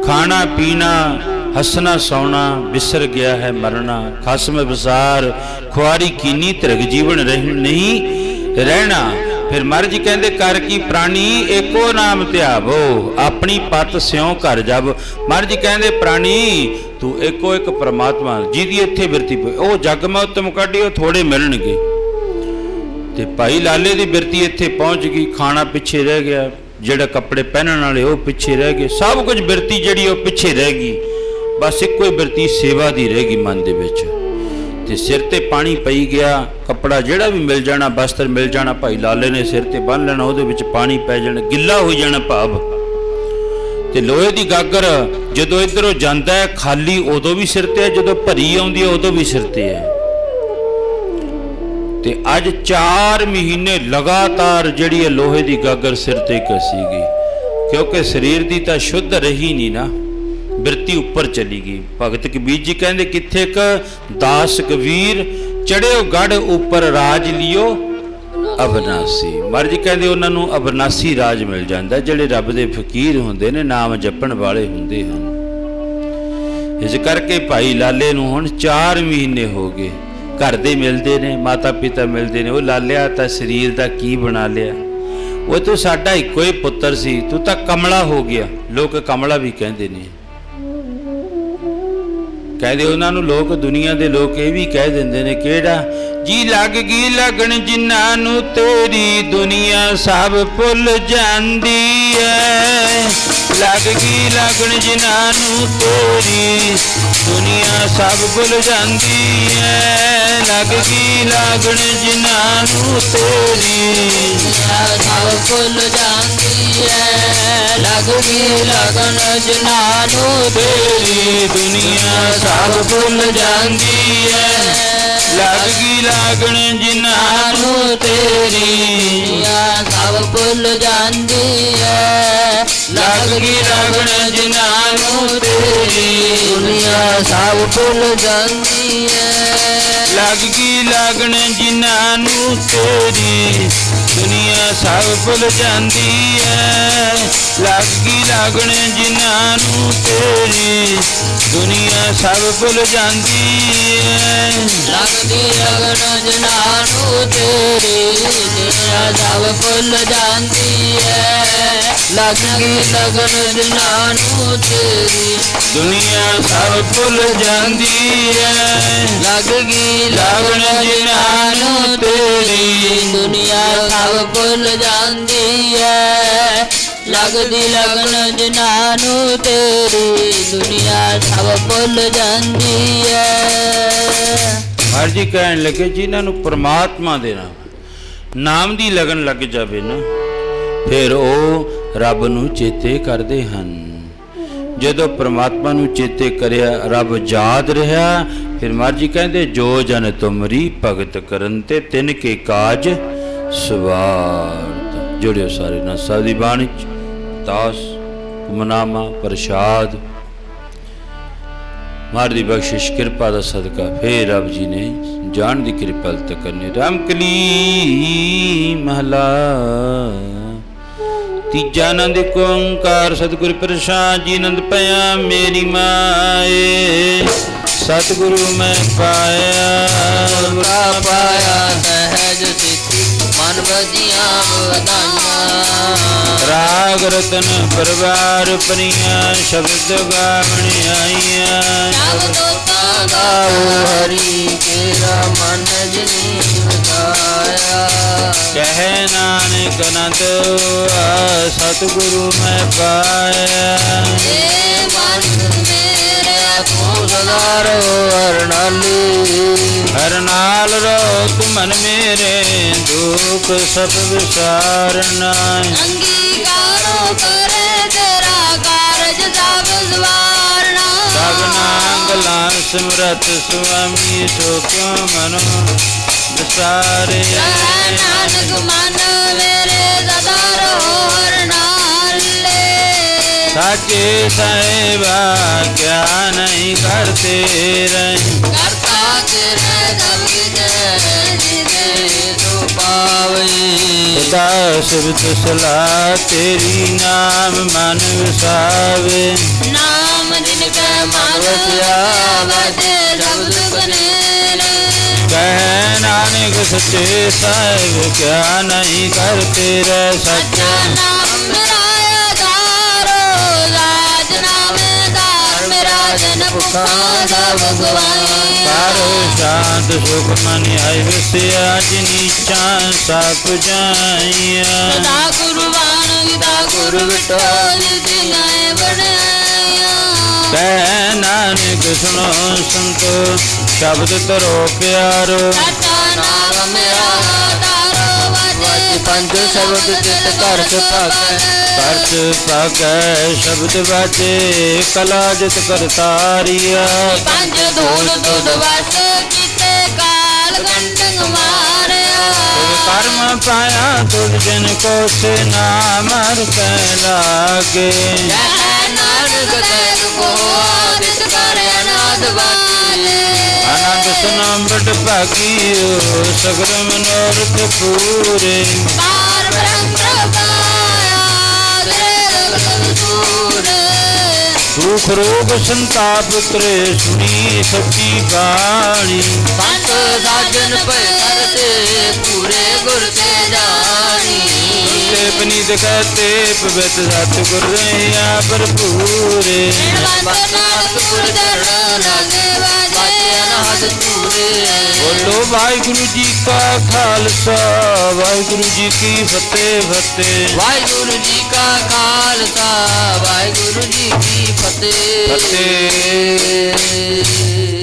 ਖਾਣਾ, ਪੀਣਾ, ਹੱਸਣਾ, ਸੌਣਾ ਵਿਸਰ ਗਿਆ ਹੈ ਮਰਨਾ। ਖਸਮ ਵਿਸਾਰ ਖੁਆਰੀ ਕੀਨੀ ਧਰਗ ਜੀਵਨ ਰਹਿਣ ਨਹੀਂ, ਰਹਿਣਾ। ਫਿਰ ਮਰਜ ਕਹਿੰਦੇ, ਕਰ ਕੀ ਪ੍ਰਾਣੀ, ਏਕੋ ਨਾਮ ਧਿਆਵੋ, ਆਪਣੀ ਪਤ ਸਿਉ ਘਰ ਜਬ। ਮਰਜ ਕਹਿੰਦੇ, ਪ੍ਰਾਣੀ, ਤੂੰ ਇੱਕੋ ਇੱਕ ਪ੍ਰਮਾਤਮਾ, ਜਿਹਦੀ ਇੱਥੇ ਬਿਰਤੀ ਪਈ। ਉਹ ਜਗ ਮੈਂ ਉਤਮ ਕੱਢੀ, ਉਹ ਥੋੜੇ ਮਿਲਣਗੇ। ਤੇ ਭਾਈ ਲਾਲੇ ਦੀ ਬਿਰਤੀ ਇੱਥੇ ਪਹੁੰਚ ਗਈ, ਖਾਣਾ ਪਿੱਛੇ ਰਹਿ ਗਿਆ, ਜਿਹੜਾ ਕੱਪੜੇ ਪਹਿਨਣ ਵਾਲੇ ਉਹ ਪਿੱਛੇ ਰਹਿ ਗਏ। ਸਭ ਕੁਝ ਬਿਰਤੀ ਜਿਹੜੀ, ਉਹ ਪਿੱਛੇ ਰਹਿ ਗਈ। ਬਸ ਇੱਕੋ ਹੀ ਬਿਰਤੀ ਸੇਵਾ ਦੀ ਰਹਿ ਗਈ ਮਨ ਦੇ ਵਿੱਚ। ਤੇ ਸਿਰ ਤੇ ਪਾਣੀ ਪਈ ਗਿਆ, ਕੱਪੜਾ ਜਿਹੜਾ ਵੀ ਮਿਲ ਜਾਣਾ, ਬਸਤਰ ਮਿਲ ਜਾਣਾ, ਭਾਈ ਲਾਲੇ ਨੇ ਸਿਰ ਤੇ ਬੰਨ ਲੈਣਾ, ਉਹਦੇ ਵਿੱਚ ਪਾਣੀ ਪੈ ਜਾਣਾ, ਗਿੱਲਾ ਹੋ ਜਾਣਾ ਭਾਵ। ਤੇ ਲੋਹੇ ਦੀ ਗਾਗਰ ਜਦੋਂ ਇਧਰੋਂ ਜਾਂਦਾ ਹੈ, ਖਾਲੀ ਉਦੋਂ ਵੀ ਸਿਰ ਤੇ ਹੈ, ਜਦੋਂ ਭਰੀ ਆਉਂਦੀ ਹੈ, ਉਦੋਂ ਵੀ ਸਿਰ ਤੇ ਹੈ। ਤੇ ਅੱਜ 4 ਮਹੀਨੇ ਲਗਾਤਾਰ ਜਿਹੜੀ ਹੈ ਲੋਹੇ ਦੀ ਗਾਗਰ ਸਿਰ ਤੇ ਕੱਸੀ ਗਈ, ਕਿਉਂਕਿ ਸਰੀਰ ਦੀ ਤਾਂ ਸ਼ੁੱਧ ਰਹੀ ਨਹੀਂ ਨਾ। ਬਿਰਤੀ ਉੱਪਰ ਚਲੀ ਗਈ। ਭਗਤ ਕਬੀਰ ਜੀ ਕਹਿੰਦੇ, ਕਿੱਥੇ ਕ ਦਾਸ ਕਬੀਰ, ਚੜਿਓ ਗੜ ਉੱਪਰ ਰਾਜ ਲਿਓ ਅਬਨਾਸੀ। ਮਰਜ ਕਹਿੰਦੇ, ਉਹਨਾਂ ਨੂੰ ਅਬਨਾਸੀ ਰਾਜ ਮਿਲ ਜਾਂਦਾ, ਜਿਹੜੇ ਰੱਬ ਦੇ ਫਕੀਰ ਹੁੰਦੇ ਨੇ, ਨਾਮ ਜਪਣ ਵਾਲੇ ਹੁੰਦੇ ਹਨ। ਇਸ ਕਰਕੇ ਭਾਈ ਲਾਲੇ ਨੂੰ ਹੁਣ 4 ਮਹੀਨੇ ਹੋ ਗਏ, ਘਰ ਦੇ ਮਿਲਦੇ ਨੇ ਮਾਤਾ ਪਿਤਾ ਮਿਲਦੇ ਨੇ। ਉਹ ਲਾਲਿਆ ਤਾਂ ਸਰੀਰ ਦਾ ਕੀ ਬਣਾ ਲਿਆ? ਉਹ ਤੂੰ ਸਾਡਾ ਇੱਕੋ ਹੀ ਪੁੱਤਰ ਸੀ, ਤੂੰ ਤਾਂ ਕਮਲਾ ਹੋ ਗਿਆ। ਲੋਕ ਕਮਲਾ ਵੀ ਕਹਿੰਦੇ ਨੇ। ਕਹਿੰਦੇ ਉਹਨਾਂ ਨੂੰ ਲੋਕ ਦੁਨੀਆ ਦੇ ਲੋਕ ਇਹ ਵੀ ਕਹਿ ਦਿੰਦੇ ਨੇ ਕਿਹੜਾ ਜੀ ਲੱਗ ਗਈ ਲੱਗਣ ਜਿਨ੍ਹਾਂ ਨੂੰ ਤੇਰੀ ਦੁਨੀਆ ਸਭ ਭੁੱਲ ਜਾਂਦੀ ਐ। ਲੱਗ ਗਈ ਲੱਗਣ ਜਿਨ੍ਹਾਂ ਨੂੰ ਤੇਰੀ ਦੁਨੀਆ ਸਭ ਭੁੱਲ ਜਾਂਦੀ ਐ। ਲੱਗ ਗਈ ਲੱਗਣ ਜਿਨ੍ਹਾਂ ਨੂੰ ਤੇਰੀ ਸਭ ਭੁੱਲ ਜਾਂਦੀ ਐ। ਲੱਗ ਗਈ ਲਗਨ ਜਨਾ ਨੂੰ ਤੇਰੀ ਦੁਨੀਆ ਸਭ ਭੁੱਲ ਜਾਂਦੀ ਐ। ਲੱਗ ਲਾਗਣ ਜਿਨ੍ਹਾਂ ਨੂੰ ਤੇਰੀ ਸਭ ਭੁੱਲ ਜਾਂਦੀ ਐ। ਲੱਗ ਲਾਗਣ ਜਿਨ੍ਹਾਂ ਨੂੰ ਤੇਰੀ ਦੁਨੀਆ ਸਭ ਭੁੱਲ ਜਾਂਦੀ ਐ। ਲੱਗ ਲਾਗਣ ਜਿਨ੍ਹਾਂ ਨੂੰ ਤੇਰੀ ਦੁਨੀਆ ਸਭ ਭੁੱਲ ਜਾਂਦੀ ਐ। ਲੱਗ ਲਾਗਣ ਜਿਨ੍ਹਾਂ ਨੂੰ ਤੇਰੀ ਦੁਨੀਆ ਸਭ ਭੁੱਲ ਜਾਂਦੀ ਐ। ਲੱਗਦੀ ਲਗਨ ਜਨਾ ਨੂੰ ਤੇਰੀ ਦੁਨੀਆ ਸਭ ਭੁੱਲ ਜਾਂਦੀ ਐ। ਲੱਗਦੀ ਲਗਨ ਜਨਾ ਨੂੰ ਤੇਰੀ ਦੁਨੀਆ ਸਭ ਭੁੱਲ ਜਾਂਦੀ ਐ। ਲੱਗ ਗਈ ਲਾਗਣ ਜਿਨ੍ਹਾਂ ਨੂੰ ਤੇਰੀ ਦੁਨੀਆ ਸਭ ਭੁੱਲ ਜਾਂਦੀ ਐ। ਲੱਗਦੀ ਲਗਨ ਜਿਨ੍ਹਾਂ ਨੂੰ ਤੇਰੀ ਦੁਨੀਆ ਸਭ ਭੁੱਲ ਜਾਂਦੀ ਐ। ਮਹਾਰਾਜ ਕਹਿਣ ਲੱਗੇ ਜਿਨ੍ਹਾਂ ਨੂੰ ਪ੍ਰਮਾਤਮਾ ਦੇ ਨਾਮ ਨਾਮ ਦੀ ਲਗਨ ਲੱਗ ਜਾਵੇ ਨਾ, ਫਿਰ ਉਹ ਰੱਬ ਨੂੰ ਚੇਤੇ ਕਰਦੇ ਹਨ। ਜਦੋਂ ਪ੍ਰਮਾਤਮਾ ਨੂੰ ਚੇਤੇ ਕਰਿਆ, ਰੱਬ ਯਾਦ ਰਿਹਾ, ਫਿਰ ਮਰਜ਼ੀ ਕਹਿੰਦੇ, ਜੋ ਜਨ ਤੁਮਰੀ ਭਗਤ ਕਰਨ ਤੇ ਤਿਨ ਕੇ ਕਾਜ ਸਵਾਰਤ ਜੁੜਿਓ ਸਾਰੇ ਨਾਲ ਸਾਦੀ ਬਾਣੀ ਚ। ਦਾਸ ਹੁਕਮਨਾਮਾ ਪ੍ਰਸ਼ਾਦ। ਮਾਰ ਦੀ ਬਖਸ਼ਿਸ਼, ਕਿਰਪਾ ਦਾ ਸਦਕਾ ਫੇਰ ਰੱਬ ਜੀ ਨੇ, ਜਾਣ ਦੀ ਕਿਰਪਾਲਤਾ ਕਰਨੀ ਰਾਮ ਕਲੀ ਮਹਲਾ। ਤੀਜਾ ਆਨੰਦ ਓੰਕਾਰ, ਸਤਿਗੁਰ ਪ੍ਰਸਾਦ ਜੀ ਆਨੰਦ ਪਿਆ ਮੇਰੀ ਮਾਏ। ਸਤਿਗੁਰੂ ਮੈਂ ਪਾਇਆ। ਗੁਰਾ ਪਾਇਆ ਸਹਿਜ ਵਜੀਆਂ ਵਧਾਈਆਂ। ਰਾਗ ਰਤਨ ਪਰਵਾਰ ਪਰੀਆਂ ਸ਼ਬਦ ਗਾਵਣ ਆਈਆਂ। ਜਗ ਤੋਤਾ ਗਾਓ ਹਰੀ ਤੇਰਾ ਮਨ ਜਨੀ ਪਾਇਆ ਕਹਿ ਨਾਨਕ ਨੰਦ ਸਤਿਗੁਰੂ ਮੈਂ ਪਾਇਆ। ਏ ਮਨ ਮੇਰੇ ਤੂੰ ਸਦਾ ਰਹੋ ਅਰਨਾਲੀ ਹਰ ਨਾਲ ਰੋ ਤੁਮ ਮਨ ਮੇਰੇ ਦੁਖ ਸਭ ਵਿਸਾਰਨਾ ਅੰਗੀਕਾਰੋ ਕਰੇ ਤੇਰਾ ਕਾਰਜ ਸਭ ਸਵਾਰਣਾ ਸਗਨਾ ਗਲਾਂ ਸਿਮਰਤ ਸੁਆਮੀ ਕਿਉ ਮਨੋ ਵਿਸਾਰੇ। ਨਾਨਕ ਮਨ ਮੇਰੇ ਸਦਾ ਰਹੋ ਅਰਨਾਲੇ ਸਾਚੇ ਸਾਹਿਬਾ ਕਿਆ ਨਹੀਂ ਕਰਤੇ ਰਹੀ। ਕਰਤਾ ਤੇਰੇ ਸਭ ਕਿਤੇ ਜਿਨੇ ਤੂੰ ਪਾਵੇ ਸਦਾ ਸਿਵਤ ਸਲਾ ਤੇਰੀ ਨਾਮ ਮਨ ਵਿਸਾਵੇ ਨਾਮ ਜਿਨ ਕੈ ਮਨ ਵਸਿਆ ਵਜੇ ਸ਼ਬਦ ਬਨੇਰੇ। ਕਹਿ ਨਾਨਕ ਸੱਚੇ ਸਾਹਿਬ ਕਿਆ ਨਹੀਂ ਕਰਤੇ ਰਹਿ ਸੱਚਾ। ਨਾਮ ਮੇਰਾ ਆਧਾਰੋ ਰਾਜ ਨਾਮੇ ਦਾਰ ਮੇਰਾ ਜਨ ਭੁਖਾ ਗਵਾਏ ਕਰ ਸ਼ਾਂਤ ਸੁਖ ਮਨ ਆਇ ਵਸਿਆ ਜਿਨੀ ਚਾਂ ਸਭ ਜਾਈਆ ਸਦਾ ਗੁਰਬਾਨ ਗਿਦਾ ਗੁਰ ਵਿਟੋਲ ਜਿਨਾਏ ਬਣਾਇਆ। ਕਹਿ ਨਾਨਕ ਸੁਣੋ ਸੰਤੋ ਸ਼ਬਦ ਤਰੋ ਪਿਆਰੋ। ਸੱਚਾ ਨਾਮ ਮੇਰਾ ਆਧਾਰੋ ਵਜੇ ਪੰਜ ਸ਼ਬਦ ਚਿਤ ਘਰ ਸੁਭਾਗੈ। ਕਰਤ ਪਾਗੈ ਸ਼ਬਦ ਵਾਜੇ ਕਲਾ ਜਿਤ ਕਰਤਾਰੀਆ ਪੰਜ ਧੂਲ ਦੁਧ ਵਸ ਕੀਤੇ ਕਾਲ ਗੰਡੰਗ ਮਾਰਿਆ। ਤੁਧ ਕਰਮ ਪਾਇਆ ਤੁਧ ਜਨ ਕੋ ਸੇ ਨਾਮਰ ਕੈ ਲਾਗੇ। ਜੈ ਨਾਨਕ ਤੈ ਕੋ ਆਦਿਤ ਕਰ ਅਨਾਦ ਵਾਲੇ। ਆਨੰਦ ਸੁਨਾਮ ਬੜ ਭਾਗੀਓ ਸਗਲ ਮਨੋਰਥ ਪੂਰੇ। ਦੁਖ ਰੋਗ ਸੰਤਾਪ ਉਤਰੇ ਸੁਣੀ ਸੱਚੀ ਬਾਣੀ। ਸੰਤ ਸਾਜਨ ਭੈ ਕਰਤੇ ਪੂਰੇ ਗੁਰ ਤੇ ਜਾਣੀ। ਤੇ ਪਨੀਤ ਕਹਤੇ ਪਵਿੱਤ ਸਤਿਗੁਰ ਰਹਿਆ ਭਰਪੂਰੇ। ਬੰਦ ਨਾਨਕ ਗੁਰ ਚਰਨ ਲਾਗੇ। ਬੋਲੋ ਵਾਹਿਗੁਰੂ ਜੀ ਕਾ ਖਾਲਸਾ ਵਾਹਿਗੁਰੂ ਜੀ ਕੀ ਫਤਿਹ ਫਤਿਹ। ਵਾਹਿਗੁਰੂ ਜੀ ਕਾ ਖਾਲਸਾ ਵਾਹਿਗੁਰੂ ਜੀ ਕੀ ਫਤਿਹ। ਫਤਿਹ।